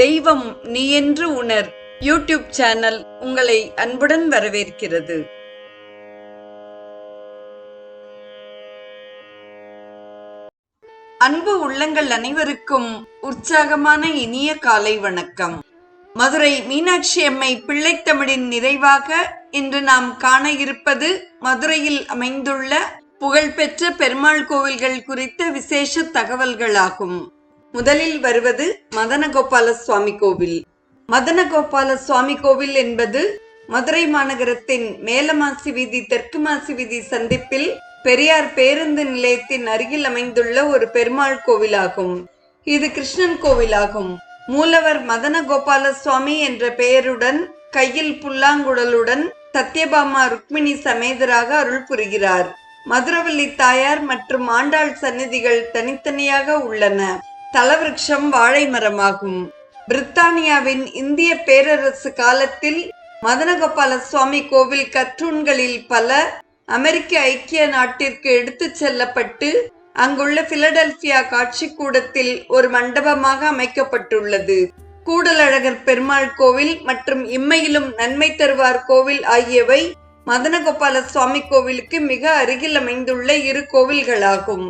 தெய்வம் நீ என்று உணர். யூடியூப் சேனல் உங்களை அன்புடன் வரவேற்கிறது. அன்பு உள்ளங்கள் அனைவருக்கும் உற்சாகமான இனிய காலை வணக்கம். மதுரை மீனாட்சி அம்மை பிள்ளைத்தமிழின் நிறைவாக இன்று நாம் காண இருப்பது மதுரையில் அமைந்துள்ள புகழ்பெற்ற பெருமாள் கோவில்கள் குறித்த விசேஷ தகவல்களாகும். முதலில் வருவது மதனகோபால சுவாமி கோவில். மதனகோபால சுவாமி கோவில் என்பது மதுரை மாநகரத்தின் மேலமாசி வீதி தெற்கு மாசி வீதி சந்திப்பில் பெரியார் பேருந்து நிலையத்தின் அருகில் அமைந்துள்ள ஒரு பெருமாள் கோவிலாகும். இது கிருஷ்ணன் கோவிலாகும். மூலவர் மதனகோபால சுவாமி என்ற பெயருடன் கையில் புல்லாங்குழலுடன் சத்யபாமா ருக்மிணி சமேதராக அருள் புரிகிறார். மதுரவல்லி தாயார் மற்றும் ஆண்டாள் சந்நிதிகள் தனித்தனியாக உள்ளன. தலவிருட்சம் வாழை மரமாகும் பிரித்தானியாவின் இந்திய பேரரசு காலத்தில் மதனகோபால சுவாமி கோவில் கற்றூன்களில் பல அமெரிக்க ஐக்கிய நாட்டிற்கு எடுத்துச் செல்லப்பட்டு அங்குள்ள பிலடெல்பியா காட்சி கூடத்தில் ஒரு மண்டபமாக அமைக்கப்பட்டுள்ளது. கூடலழகர் பெருமாள் கோவில் மற்றும் இம்மையிலும் நன்மை தருவார் கோவில் ஆகியவை மதனகோபால சுவாமி கோவிலுக்கு மிக அருகில் அமைந்துள்ள இரு கோவில்களாகும்.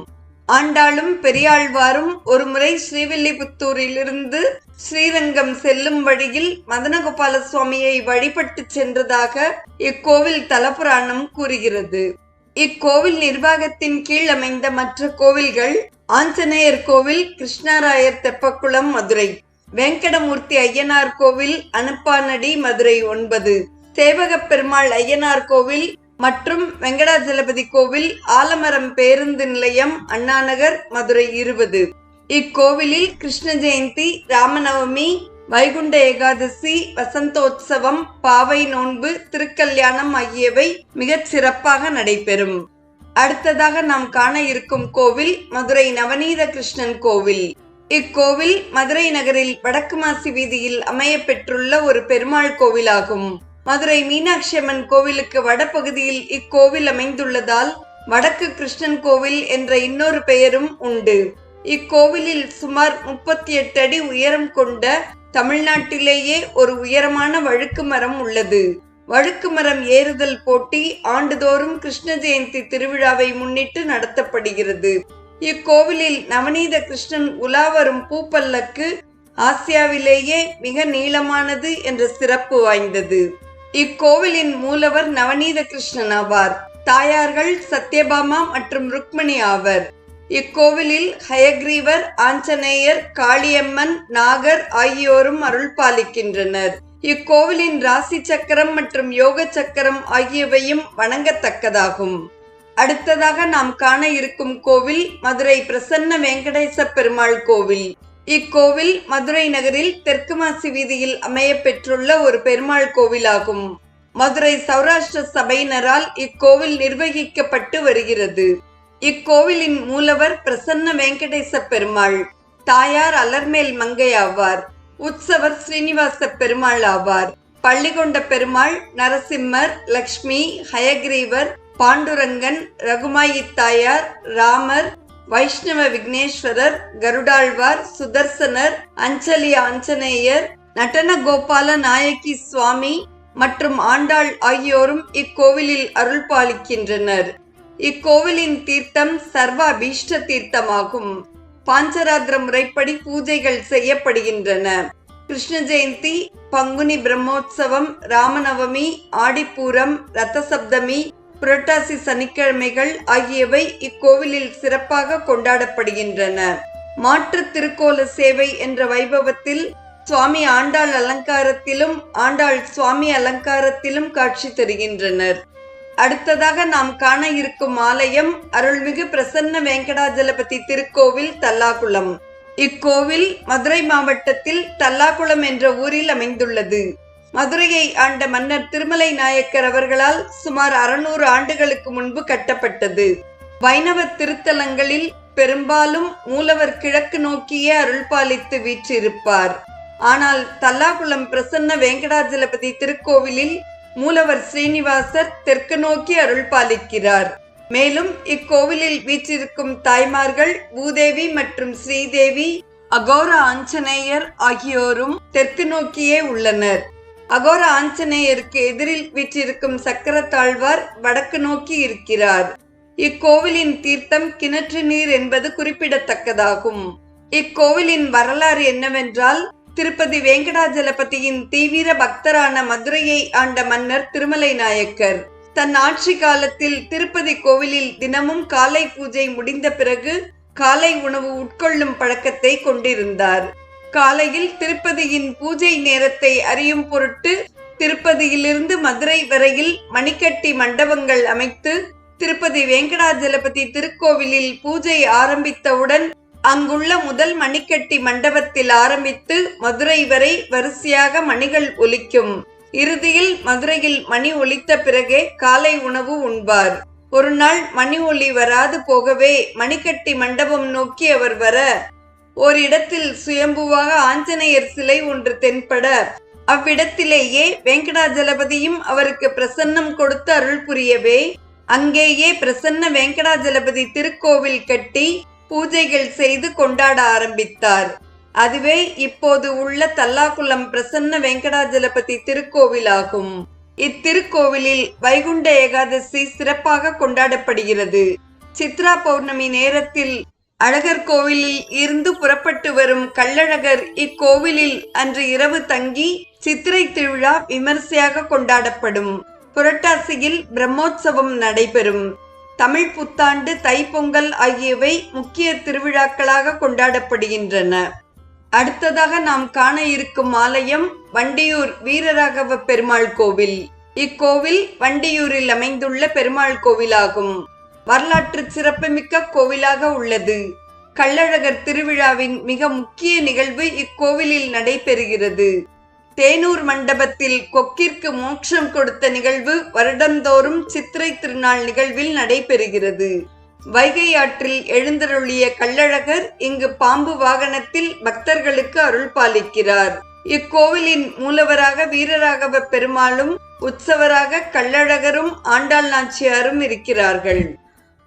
ஆண்டாளும் பெரியாழ்வாரும் ஒருமுறை ஸ்ரீவில்லிபுத்தூரிலிருந்து ஸ்ரீரங்கம் செல்லும் வழியில் மதனகோபால சுவாமியை வழிபட்டு சென்றதாக இக்கோவில் தலபுராணம் கூறுகிறது. இக்கோவில் நிர்வாகத்தின் கீழ் அமைந்த மற்ற கோவில்கள் ஆஞ்சநேயர் கோவில் கிருஷ்ணராயர் தெப்பக்குளம் மதுரை. வெங்கடமூர்த்தி ஐயனார் கோவில் அனுப்பானடி மதுரை ஒன்பது. சேவகப் பெருமாள் ஐயனார் கோவில் மற்றும் வெங்கடாஜலபதி கோவில் ஆலமரம் பேருந்து நிலையம் அண்ணாநகர் மதுரை இருபது. இக்கோவிலில் கிருஷ்ண ஜெயந்தி ராமநவமி வைகுண்ட ஏகாதசி வசந்தோத்சவம் பாவை நோன்பு திருக்கல்யாணம் ஆகியவை மிகச் சிறப்பாக நடைபெறும். அடுத்ததாக நாம் காண இருக்கும் கோவில் மதுரை நவநீத கிருஷ்ணன் கோவில். இக்கோவில் மதுரை நகரில் வடக்கு மாசி வீதியில் அமைய பெற்றுள்ள ஒரு பெருமாள் கோவிலாகும். மதுரை மீனாட்சி அம்மன் கோவிலுக்கு வடபகுதியில் இக்கோவில் அமைந்துள்ளதால் வடக்கு கிருஷ்ணன் கோவில் என்ற இன்னொரு பெயரும் உண்டு. இக்கோவிலில் சுமார் முப்பத்தி எட்டு அடி உயரம் கொண்ட தமிழ்நாட்டிலேயே ஒரு உயரமான வழுக்கு மரம் உள்ளது. வழுக்கு மரம் ஏறுதல் போட்டி ஆண்டுதோறும் கிருஷ்ண ஜெயந்தி திருவிழாவை முன்னிட்டு நடத்தப்படுகிறது. இக்கோவிலில் நவநீத கிருஷ்ணன் உலா வரும் பூப்பல்லக்கு ஆசியாவிலேயே மிக நீளமானது என்ற சிறப்பு வாய்ந்தது. இக்கோவிலின் மூலவர் நவநீத கிருஷ்ணன் ஆவார் தாயார்கள் சத்யபாமா மற்றும் ருக்மணி ஆவர். இக்கோவிலில் ஹயக்ரீவர் ஆஞ்சநேயர் காளியம்மன் நாகர் ஆகியோரும் அருள் பாலிக்கின்றனர் இக்கோவிலின் ராசி சக்கரம் மற்றும் யோக சக்கரம் ஆகியவையும் வணங்கத்தக்கதாகும். அடுத்ததாக நாம் காண இருக்கும் கோவில் மதுரை பிரசன்ன வெங்கடேச பெருமாள் கோவில். இக்கோவில் மதுரை நகரில் தெற்கு மாசி வீதியில் அமைய பெற்றுள்ள ஒரு பெருமாள் கோவிலாகும். மதுரை சௌராஷ்டிர சபையினரால் இக்கோவில் நிர்வகிக்கப்பட்டு வருகிறது. இக்கோவிலின் மூலவர் பிரசன்ன வெங்கடேச பெருமாள் தாயார் அலர்மேல் மங்கை ஆவார் உற்சவர் ஸ்ரீனிவாச பெருமாள் ஆவார் பள்ளிகொண்ட பெருமாள் நரசிம்மர் லக்ஷ்மி ஹயக்ரீவர் பாண்டுரங்கன் ரகுமாயி தாயார் ராமர் வைஷ்ணவ விக்னேஸ்வரர் கருடாழ்வார் சுதர்சனர் அஞ்சலி ஆஞ்சநேயர் நடன கோபால நாயகி சுவாமி மற்றும் ஆண்டாள் ஆகியோரும் இக்கோவிலில் அருள் பாலிக்கின்றனர் இக்கோவிலின் தீர்த்தம் சர்வ அபீஷ்ட தீர்த்தமாகும். பாஞ்சராத்திர முறைப்படி பூஜைகள் செய்யப்படுகின்றன. கிருஷ்ண ஜெயந்தி பங்குனி பிரம்மோற்சவம் ராமநவமி ஆடிப்பூரம் ரத்தசப்தமி புரட்டாசி சனிக்கிழமைகள் ஆகியவை இக்கோவிலில் சிறப்பாக கொண்டாடப்படுகின்றன. மாற்று திருக்கோல சேவை என்ற வைபவத்தில் சுவாமி ஆண்டாள் அலங்காரத்திலும் ஆண்டாள் சுவாமி அலங்காரத்திலும் காட்சி தருகின்றனர். அடுத்ததாக நாம் காண இருக்கும் ஆலயம் அருள்மிகு பிரசன்ன வெங்கடாஜலபதி திருக்கோவில் தல்லாகுளம். இக்கோவில் மதுரை மாவட்டத்தில் தல்லாகுளம் என்ற ஊரில் அமைந்துள்ளது. மதுரையை ஆண்ட மன்னர் திருமலை நாயக்கர் அவர்களால் சுமார் அறுநூறு ஆண்டுகளுக்கு முன்பு கட்டப்பட்டது. வைணவ திருத்தலங்களில் பெரும்பாலும் மூலவர் கிழக்கு நோக்கியே அருள்பாலித்து வீற்றிருப்பார். ஆனால் தல்லாகுளம் பிரசன்ன வெங்கடாஜலபதி திருக்கோவிலில் மூலவர் ஸ்ரீனிவாசர் தெற்கு நோக்கி அருள் பாலிக்கிறார் மேலும் இக்கோவிலில் வீற்றிருக்கும் தாய்மார்கள் பூதேவி மற்றும் ஸ்ரீதேவி அகோர ஆஞ்சநேயர் ஆகியோரும் தெற்கு நோக்கியே உள்ளனர். அகோர ஆஞ்சநேயருக்கு எதிரில் வீற்றிருக்கும் சக்கரத்தாழ்வார் வடக்கு நோக்கி இருக்கிறார். இக்கோவிலின் தீர்த்தம் கிணற்று நீர் என்பது குறிப்பிடத்தக்கதாகும். இக்கோவிலின் வரலாறு என்னவென்றால் திருப்பதி வேங்கடாஜலபதியின் தீவிர பக்தரான மதுரையை ஆண்ட மன்னர் திருமலை நாயக்கர். தன் ஆட்சி காலத்தில் திருப்பதி கோவிலில் தினமும் காலை பூஜை முடிந்த பிறகு காலை உணவு உட்கொள்ளும் பழக்கத்தை கொண்டிருந்தார். காலையில் திருப்பதியின் பூஜை நேரத்தை அறியும் பொருட்டு திருப்பதியிலிருந்து மதுரை வரையில் மணிக்கட்டி மண்டபங்கள் அமைத்து திருப்பதி வேங்கடாஜலபதி திருக்கோவிலில் பூஜை ஆரம்பித்தவுடன் அங்குள்ள முதல் மணிக்கட்டி மண்டபத்தில் ஆரம்பித்து மதுரை வரை வரிசையாக மணிகள் ஒலிக்கும். இறுதியில் மதுரையில் மணி ஒலித்த பிறகே காலை உணவு உண்பார். ஒரு நாள் மணி ஒலி வராது போகவே மணிக்கட்டி மண்டபம் நோக்கி அவர் வர ஓரிடத்தில் சுயம்புவாக ஆஞ்சநேயர் சிலை ஒன்று தென்பட அவ்விடத்திலேயே வெங்கடாஜலபதியும் அவருக்கு பிரசன்னம் கொடுத்து அருள் புரியவே அங்கேயே பிரசன்ன வெங்கடாஜலபதி திருக்கோவில் கட்டி பூஜைகள் செய்து கொண்டாட ஆரம்பித்தார். அதுவே இப்போது உள்ள தல்லாகுளம் பிரசன்ன வெங்கடாஜலபதி திருக்கோவிலாகும். இத்திருக்கோவிலில் வைகுண்ட ஏகாதசி சிறப்பாக கொண்டாடப்படுகிறது. சித்ரா பௌர்ணமி நேரத்தில் அழகர் கோவிலில் இருந்து புறப்பட்டு வரும் கள்ளழகர் இக்கோவிலில் அன்று இரவு தங்கி சித்திரை திருவிழா விமர்சையாக கொண்டாடப்படும். புரட்டாசியில் பிரம்மோற்சவம் நடைபெறும். தமிழ் புத்தாண்டு தைப்பொங்கல் ஆகியவை முக்கிய திருவிழாக்களாக கொண்டாடப்படுகின்றன. அடுத்ததாக நாம் காண இருக்கும் ஆலயம் வண்டியூர் வீரராகவ பெருமாள் கோவில். இக்கோவில் வண்டியூரில் அமைந்துள்ள பெருமாள் கோவிலாகும். வரலாற்று சிறப்புமிக்க கோவிலாக உள்ளது. கள்ளழகர் திருவிழாவின் மிக முக்கிய நிகழ்வு இக்கோவிலில் நடைபெறுகிறது. தேனூர் மண்டபத்தில் கொக்கிற்கு மோட்சம் கொடுத்த நிகழ்வு வருடந்தோறும் சித்திரை திருநாள் நிகழ்வில் நடைபெறுகிறது. வைகை ஆற்றில் எழுந்தருளிய கள்ளழகர் இங்கு பாம்பு வாகனத்தில் பக்தர்களுக்கு அருள் பாலிக்கிறார். இக்கோவிலின் மூலவராக வீரராகவ பெருமாளும் உற்சவராக கள்ளழகரும் ஆண்டாள் நாச்சியாரும் இருக்கிறார்கள்.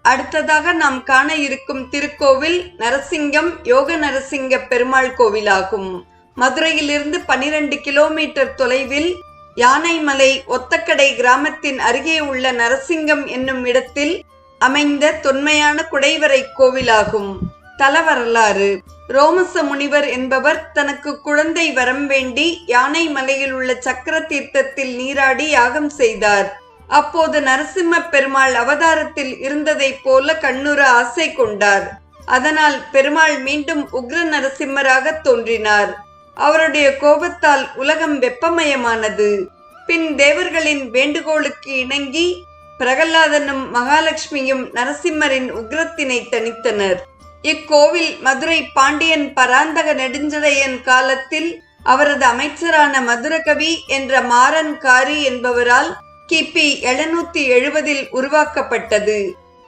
அடுத்ததாக நாம் காண இருக்கும் திருக்கோவில் நரசிங்கம் யோக நரசிங்க பெருமாள் கோவிலாகும். மதுரையிலிருந்து பனிரெண்டு கிலோமீட்டர் தொலைவில் யானைமலை ஒத்தக்கடை கிராமத்தின் அருகே உள்ள நரசிங்கம் என்னும் இடத்தில் அமைந்த தொன்மையான குடைவரை கோவிலாகும். தல வரலாறு. ரோமச முனிவர் என்பவர் தனக்கு குழந்தை வரம் வேண்டி யானை மலையில் உள்ள சக்கர தீர்த்தத்தில் நீராடி யாகம் செய்தார். அப்போது நரசிம்ம பெருமாள் அவதாரத்தில் இருந்ததைப் போல கண்ணுற ஆசை கொண்டார். அதனால் பெருமாள் மீண்டும் உக்ர நரசிம்மராக தோன்றினார். அவருடைய கோபத்தால் உலகம் வெப்பமயமானது. பின் தேவர்களின் வேண்டுகோளுக்கு இணங்கி பிரகல்லாதனும் மகாலட்சுமியும் நரசிம்மரின் உக்ரத்தினை தணித்தனர். இக்கோவில் மதுரை பாண்டியன் பராந்தக நெடுஞ்சடையன் காலத்தில் அவரது அமைச்சரான மதுரகவி என்ற மாறன் காரி என்பவரால் கிபி எழுநூத்தி எழுபதில் உருவாக்கப்பட்டது.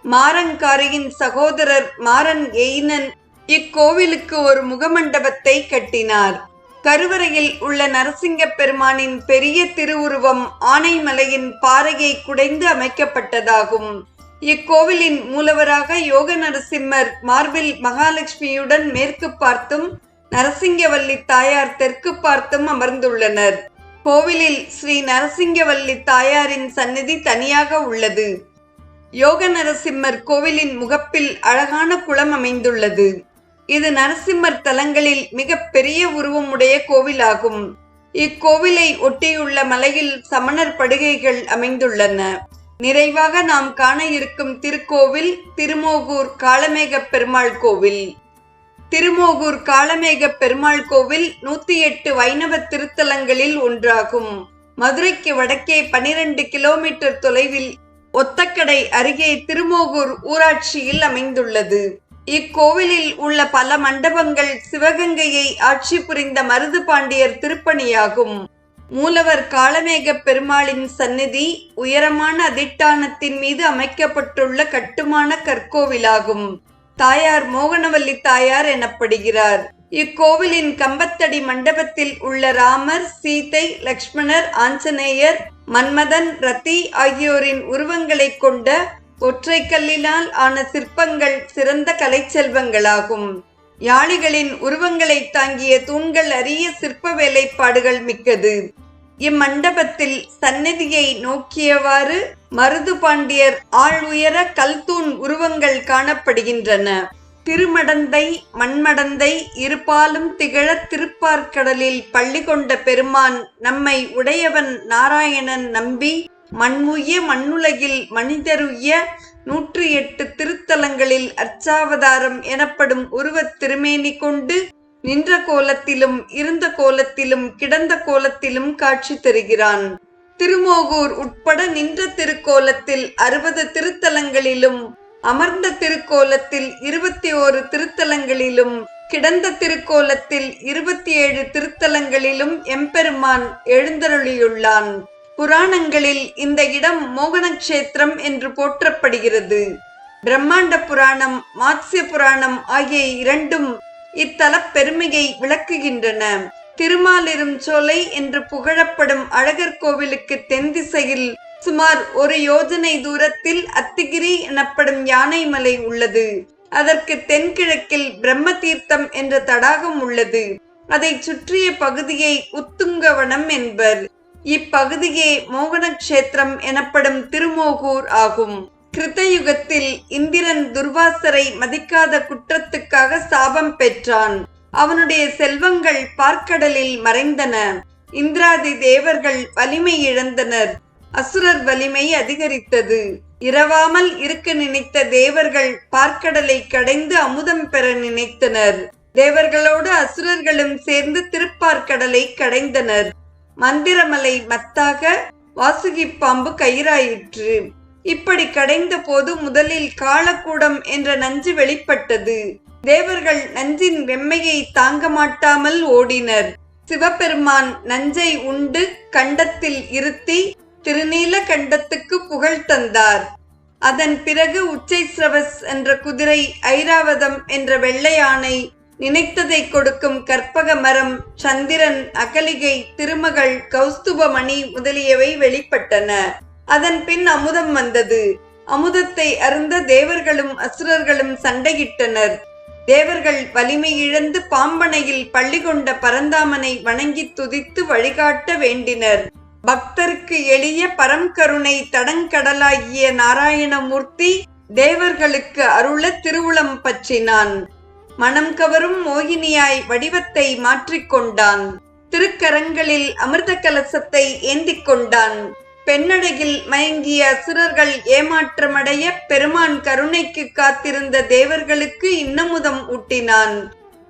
மாரங்காரியின் சகோதரர் மாறன் எயினன் இக்கோவிலுக்கு ஒரு முகமண்டபத்தை கட்டினார். கருவறையில் உள்ள நரசிங்க பெருமானின் பெரிய திருவுருவம் ஆனைமலையின் பாறையை குடைந்து அமைக்கப்பட்டதாகும். இக்கோவிலின் மூலவராக யோக நரசிம்மர் மார்பில் மகாலட்சுமியுடன் மேற்கு பார்த்தும் நரசிங்கவல்லி தாயார் தெற்கு பார்த்தும் அமர்ந்துள்ளனர். கோவிலில் ஸ்ரீ நரசிங்கவல்லி தாயாரின் சந்நிதி தனியாக உள்ளது. யோக நரசிம்மர் கோவிலின் முகப்பில் அழகான குளம் அமைந்துள்ளது. இது நரசிம்மர் தலங்களில் மிக பெரிய உருவமுடைய கோவிலாகும். இக்கோவிலை ஒட்டியுள்ள மலையில் சமணர் படுகைகள் அமைந்துள்ளன. நிறைவாக நாம் காண இருக்கும் திருக்கோவில் திருமோகூர் காளமேகப் பெருமாள் கோவில். திருமோகூர் காளமேக பெருமாள் கோவில் நூத்தி எட்டு வைணவ திருத்தலங்களில் ஒன்றாகும். மதுரைக்கு வடக்கே பனிரெண்டு கிலோமீட்டர் தொலைவில் ஒத்தக்கடை அருகே திருமோகூர் ஊராட்சியில் அமைந்துள்ளது. இக்கோவிலில் உள்ள பல மண்டபங்கள் சிவகங்கையை ஆட்சி புரிந்த மருது பாண்டியர் திருப்பணியாகும். மூலவர் காளமேக பெருமாளின் சந்நிதி உயரமான அதிட்டானத்தின் மீது அமைக்கப்பட்டுள்ள கட்டுமான கற்கோவிலாகும். தாயார் மோகனவல்லி தாயார் எனப்படுகிறார். இக்கோவிலின் கம்பத்தடி மண்டபத்தில் உள்ள ராமர் சீதை லக்ஷ்மணர் ஆஞ்சநேயர் மன்மதன் ரத்தி ஆகியோரின் உருவங்களை கொண்ட ஒற்றை கல்லினால் ஆன சிற்பங்கள் சிறந்த கலைச்செல்வங்களாகும் யாளிகளின் உருவங்களை தாங்கிய தூண்கள் அரிய சிற்ப வேலைப்பாடுகள் மிக்கது. இம்மண்டபத்தில் சந்நிதியை நோக்கியவாறு மருது பாண்டியர் ஆள் உயர கல்தூண் உருவங்கள் காணப்படுகின்றன. திருமடந்தை மண்மடந்தை இருபாலும் திகழ திருப்பார்க்கடலில் பள்ளி கொண்ட பெருமான் நம்மை உடையவன் நாராயணன் நம்பி மண்முய மண்ணுலகில் மனிதருய நூற்றி எட்டு திருத்தலங்களில் அர்ச்சாவதாரம் எனப்படும் உருவத் திருமேனி கொண்டு நின்ற கோலத்திலும் இருந்த கோலத்திலும் கிடந்த கோலத்திலும் காட்சி தருகிறான். திருமோகூர் உட்பட நின்ற திருக்கோலத்தில் அறுபது திருத்தலங்களிலும் அமர்ந்த திருக்கோலத்தில் இருபத்தி ஓரு திருத்தலங்களிலும் கிடந்த திருக்கோலத்தில் இருபத்தி ஏழு திருத்தலங்களிலும் எம்பெருமான் எழுந்தருளியுள்ளான். புராணங்களில் இந்த இடம் மோகனக்ஷேத்திரம் என்று போற்றப்படுகிறது. பிரம்மாண்ட புராணம் மாத்ய புராணம் ஆகிய இரண்டும் இத்தலப் பெருமையை விளக்குகின்றன. திருமாலிரும் சோலை என்று புகழப்படும் அழகர் கோவிலுக்கு தென் திசையில் சுமார் ஒரு யோஜனை தூரத்தில் அத்திகிரி எனப்படும் யானைமலை உள்ளது. அதற்கு தென்கிழக்கில் பிரம்ம தீர்த்தம் என்ற தடாகம் உள்ளது. அதை சுற்றிய பகுதியை உத்துங்கவனம் என்பர். இப்பகுதியே மோகனக்ஷேத்திரம் எனப்படும் திருமோகூர் ஆகும். கிருதயுகத்தில் இந்திரன் துர்வாசரை மதிக்காத குற்றத்துக்காக சாபம் பெற்றான். அவனுடைய செல்வங்கள் பார்க்கடலில் மறைந்தன. இந்திராதி தேவர்கள் வலிமை இழந்தனர். அசுரர் வலிமை அதிகரித்தது. இரவாமல் இருக்க நினைத்த தேவர்கள் பார்க்கடலை கடைந்து அமுதம் பெற நினைத்தனர். தேவர்களோடு அசுரர்களும் சேர்ந்து திருப்பார்க்கடலை கடைந்தனர். மந்திரமலை மத்தாக வாசுகி பாம்பு கயிறாயிற்று. இப்படி கடைந்த போது முதலில் காலக்கூடம் என்ற நஞ்சு வெளிப்பட்டது. தேவர்கள் நஞ்சின் வெம்மையை தாங்க மாட்டாமல் ஓடினர். சிவபெருமான் நஞ்சை உண்டு கண்டத்தில் இருத்தி திருநீல கண்டத்துக்கு புகழ் தந்தார். அதன் பிறகு உச்சை சிரவஸ் என்ற குதிரை ஐராவதம் என்ற வெள்ளை யானை நினைத்ததை கொடுக்கும் கற்பக மரம் சந்திரன் அகலிகை திருமகள் கௌஸ்துபமணி முதலியவை வெளிப்பட்டன. அதன் பின் அமுதம் வந்தது. அமுதத்தை அருந்த தேவர்களும் அசுரர்களும் சண்டையிட்டனர். தேவர்கள் வலிமை இழந்து பாம்பனையில் பள்ளி கொண்ட பரந்தாமனை வணங்கி துதித்து வழிகாட்ட வேண்டினர். பக்தருக்கு எளிய பரம்கருணை தடங்கடலாகிய நாராயணமூர்த்தி தேவர்களுக்கு அருள திருவுளம் பற்றினான். மனம் கவரும் மோகினியாய் வடிவத்தை மாற்றிக்கொண்டான். திருக்கரங்களில் அமிர்த கலசத்தை ஏந்திக் கொண்டான் பெண்ணழகில் மயங்கிய அசுரர்கள் ஏமாற்றமடைய பெருமான் கருணைக்கு காத்திருந்த தேவர்களுக்கு இன்னமுதம் ஊட்டினான்.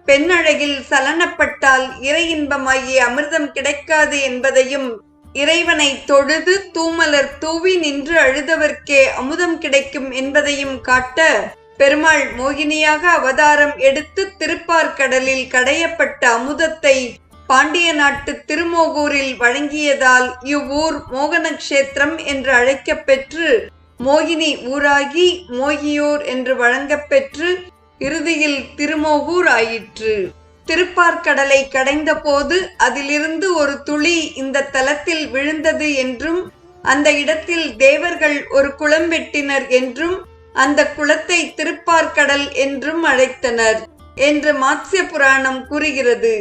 பெண்ணழகில் சலனப்பட்டால் இறை இன்பமாகிய அமிர்தம் கிடைக்காது என்பதையும் இறைவனை தொழுது தூமலர் தூவி நின்று அழுதவர்க்கே அமுதம் கிடைக்கும் என்பதையும் காட்ட பெருமாள் மோகினியாக அவதாரம் எடுத்து திருப்பார்கடலில் கடையப்பட்ட அமுதத்தை பாண்டிய நாட்டு திருமோகூரில் வழங்கியதால் இவ்வூர் மோகனக்ஷேத்திரம் என்று அழைக்கப்பெற்று மோகினி ஊராகி மோகியூர் என்று வழங்கப்பெற்று இறுதியில் திருமோகூர் ஆயிற்று. திருப்பார்கடலை கடைந்த போது அதிலிருந்து ஒரு துளி இந்த தலத்தில் விழுந்தது என்றும் அந்த இடத்தில் தேவர்கள் ஒரு குளம் வெட்டினர் என்றும் அந்த குளத்தை திருப்பார்கடல் என்றும் அழைத்தனர் என்று மாத்ய புராணம் கூறுகிறது.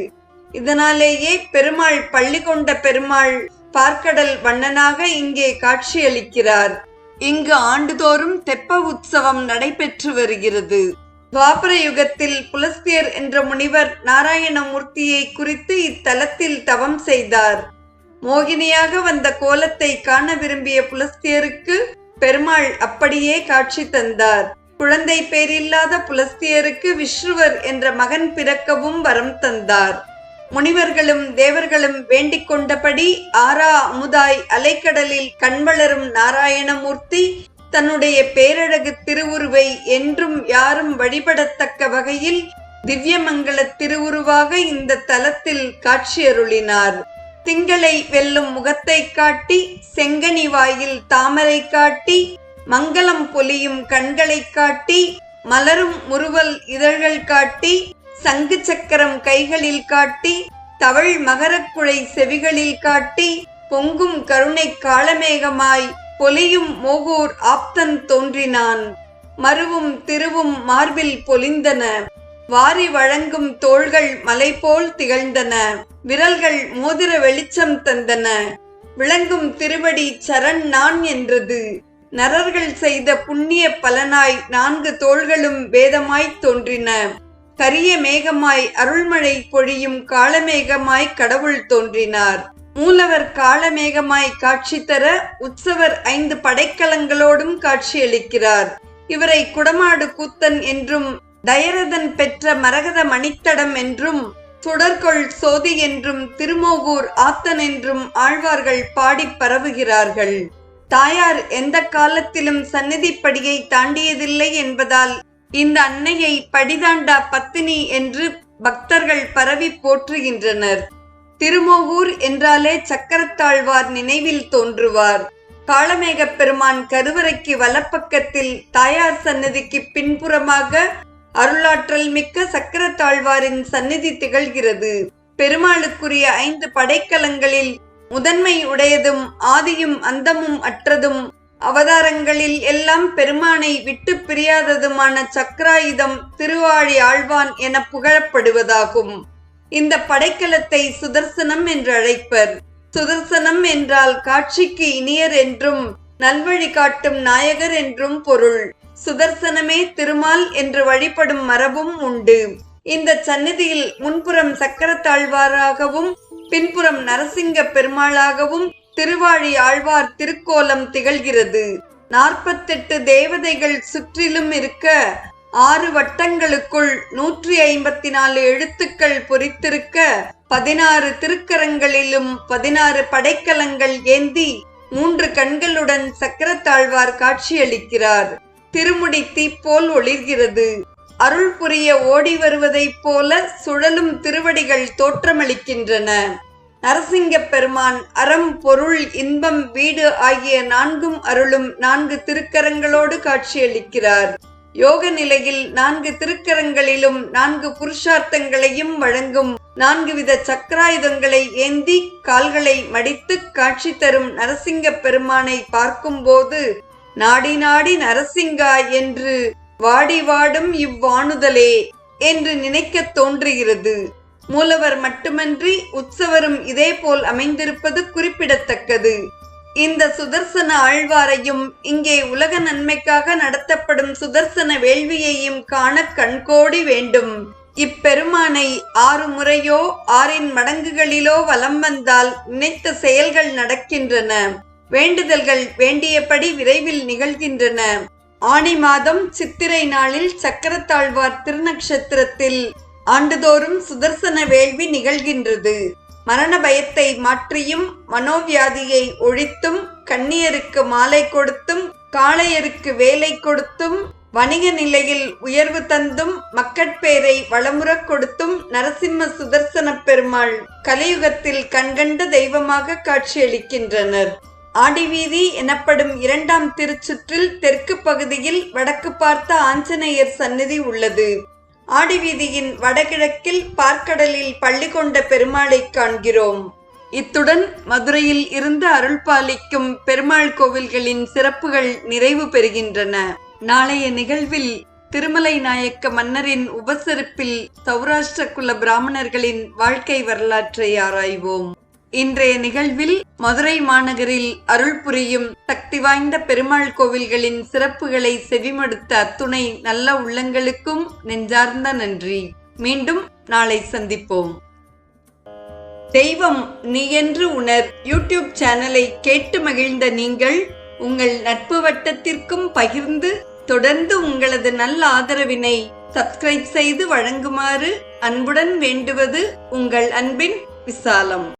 இதனாலேயே பெருமாள் பள்ளி கொண்ட பெருமாள் பார்க்கடல் வண்ணனாக இங்கே காட்சியளிக்கிறார். இங்கு ஆண்டுதோறும் தெப்ப உற்சவம் நடைபெற்று வருகிறது. துவாபர யுகத்தில் புலஸ்தியர் என்ற முனிவர் நாராயணமூர்த்தியை குறித்து இத்தலத்தில் தவம் செய்தார். மோகினியாக வந்த கோலத்தை காண விரும்பிய புலஸ்தியருக்கு பெருமாள் அப்படியே காட்சி தந்தார். குழந்தை பேரில்லாத புலஸ்தியருக்கு விஷ்ணுவர் என்ற மகன் பிறக்கவும் வரம் தந்தார். முனிவர்களும் தேவர்களும் வேண்டிக் கொண்டபடி ஆரா அமுதாய் அலைக்கடலில் கண்வளரும் நாராயணமூர்த்தி தன்னுடைய பேரழகு திருவுருவை என்றும் யாரும் வழிபடத்தக்க வகையில் திவ்யமங்கல திருவுருவாக இந்த தலத்தில் காட்சியருளினார். திங்களை வெல்லும் முகத்தை காட்டி செங்கனி வாயில் தாமரை காட்டி மங்களம் பொலியும் கண்களை காட்டி மலரும் முறுவல் இதழ்கள் காட்டி சங்கு சக்கரம் கைகளில் காட்டி தவள் மகரக்குழை செவிகளில் காட்டி பொங்கும் கருணை காலமேகமாய் பொலியும் மோகூர் ஆப்தன் தோன்றினான். மருவும் திருவும் மார்பில் பொலிந்தன. வாரி வழங்கும் தோள்கள் மலை போல் திகழ்ந்தன. விரல்கள் மோதிர வெளிச்சம் தந்தன. விளங்கும் திருவடி சரண் நான் என்றது. நரர்கள் செய்த புண்ணிய பலனாய் நான்கு தோள்களும் வேதமாய்த் தோன்றின. கரிய மேகமாய் அருள்மழை பொழியும் காலமேகமாய் கடவுள் தோன்றினார். மூலவர் காலமேகமாய் காட்சி தர உற்சவர் ஐந்து படைக்கலங்களோடும் காட்சியளிக்கிறார். இவரை குடமாடு கூத்தன் என்றும் தயரதன் பெற்ற மரகத மணித்தடம் என்றும் சுடர்கொள் சோதி என்றும் திருமோகூர் ஆத்தன் என்றும் ஆழ்வார்கள் பாடிப் பரவுகிறார்கள். தாயார் எந்த காலத்திலும் சந்நிதிப்படியை தாண்டியதில்லை என்பதால் இந்த அன்னையை படிதாண்டா பத்தினி என்று பக்தர்கள் பரவி போற்றுகின்றனர். திருமோகூர் என்றாலே சக்கரத்தாழ்வார் நினைவில் தோன்றுவார். காளமேகப் பெருமான் கருவறைக்கு வலப்பக்கத்தில் தாயார் சன்னதிக்கு பின்புறமாக அருளாற்றல் மிக்க சக்கரத்தாழ்வாரின் சந்நிதி திகழ்கிறது. பெருமாளுக்குரிய ஐந்து படைக்கலங்களில் முதன்மை உடையதும் ஆதியும் அந்தமும் அற்றதும் அவதாரங்களில் எல்லாம் பெருமானை விட்டு பிரியாததுமான சக்கராயுதம் திருவாழி ஆழ்வான் என புகழப்படுவதாகும். இந்த படைக்கலத்தை சுதர்சனம் என்று அழைப்பர் சுதர்சனம் என்றால் காட்சிக்கு இனியர் என்றும் நல்வழி காட்டும் நாயகர் என்றும் பொருள். சுதர்சனமே திருமால் என்று வழிபடும் மரபும் உண்டு. இந்த சந்நிதியில் முன்புறம் சக்கரத்தாழ்வாராகவும் பின்புறம் நரசிங்க பெருமாளாகவும் திருவாழி ஆழ்வார் திருக்கோலம் திகழ்கிறது. நாற்பத்தெட்டு தேவதைகள் சுற்றிலும் இருக்க ஆறு வட்டங்களுக்குள் நூற்றி ஐம்பத்தி நாலு எழுத்துக்கள் பொறித்திருக்க பதினாறு திருக்கரங்களிலும் பதினாறு படைக்கலங்கள் ஏந்தி மூன்று கண்களுடன் சக்கரத்தாழ்வார் காட்சியளிக்கிறார். திருமுடி தீப்போல் ஒளிர்கிறது. அருள் புரிய ஓடி வருவதைப் போல சுழலும் திருவடிகள் தோற்றமளிக்கின்றன. நரசிங்க பெருமான் அறம் பொருள் இன்பம் வீடு ஆகிய நான்கும் அருளும் நான்கு திருக்கரங்களோடு காட்சியளிக்கிறார். யோக நிலையில் நான்கு திருக்கரங்களிலும் நான்கு புருஷார்த்தங்களையும் வழங்கும் நான்கு வித சக்கராயுதங்களை ஏந்தி கால்களை மடித்து காட்சி தரும் நரசிங்க பெருமானை பார்க்கும்போது நாடி நாடி நரசிங்கா என்று வாடி வாடும் இவ்வாணுதலே என்று நினைக்க தோன்றுகிறது. மூலவர் மட்டுமன்றி உற்சவரும் இதேபோல் அமைந்திருப்பது குறிப்பிடத்தக்கது. இந்த சுதர்சன ஆழ்வாரையும் இங்கே உலக நன்மைக்காக நடத்தப்படும் சுதர்சன வேள்வியையும் காண கண்கோடி வேண்டும். இப்பெருமானை ஆறு முறையோ ஆறின் மடங்குகளிலோ வலம் வந்தால் நினைத்த செயல்கள் நடக்கின்றன. வேண்டுதல்கள் வேண்டியபடி விரைவில் நிகழ்கின்றன. ஆணி மாதம் சித்திரை நாளில் சக்கரத்தாழ்வார் திருநக்ஷத்திரத்தில் ஆண்டுதோறும் சுதர்சன வேள்வி நிகழ்கின்றது. மரண பயத்தை மாற்றியும் மனோவியாதியை ஒழித்தும் கண்ணியருக்கு மாலை கொடுத்தும் காளையருக்கு வேலை கொடுத்தும் வணிக நிலையில் உயர்வு தந்தும் மக்கட்பேரை வளமுறக் கொடுத்தும் நரசிம்ம சுதர்சன பெருமாள் கலியுகத்தில் கண்கண்ட தெய்வமாக காட்சியளிக்கின்றனர். ஆடிவீதி எனப்படும் இரண்டாம் திருச்சுற்றில் தெற்கு பகுதியில் வடக்கு பார்த்த ஆஞ்சநேயர் சந்நிதி உள்ளது. ஆடிவீதியின் வடகிழக்கில் பார்க்கடலில் பள்ளி கொண்ட பெருமாளை காண்கிறோம். இத்துடன் மதுரையில் இருந்து அருள்பாலிக்கும் பெருமாள் கோவில்களின் சிறப்புகள் நிறைவு பெறுகின்றன. நாளைய நிகழ்வில் திருமலை நாயக்க மன்னரின் உபசரிப்பில் சௌராஷ்டிர குல பிராமணர்களின் வாழ்க்கை வரலாற்றை ஆராய்வோம். இன்றைய நிகழ்வில் மதுரை மாநகரில் அருள் புரியும் சக்தி வாய்ந்த பெருமாள் கோவில்களின் சிறப்புகளை செவிமடுத்த அத்துணை நல்ல உள்ளங்களுக்கும் நெஞ்சார்ந்த நன்றி. மீண்டும் நாளை சந்திப்போம். தெய்வம் நீ என்று உணர் யூடியூப் சேனலை கேட்டு மகிழ்ந்த நீங்கள் உங்கள் நட்பு வட்டத்திற்கும் பகிர்ந்து தொடர்ந்து உங்களது நல்ல ஆதரவினை சப்ஸ்கிரைப் செய்து வழங்குமாறு அன்புடன் வேண்டுவது உங்கள் அன்பின் விசாலம்.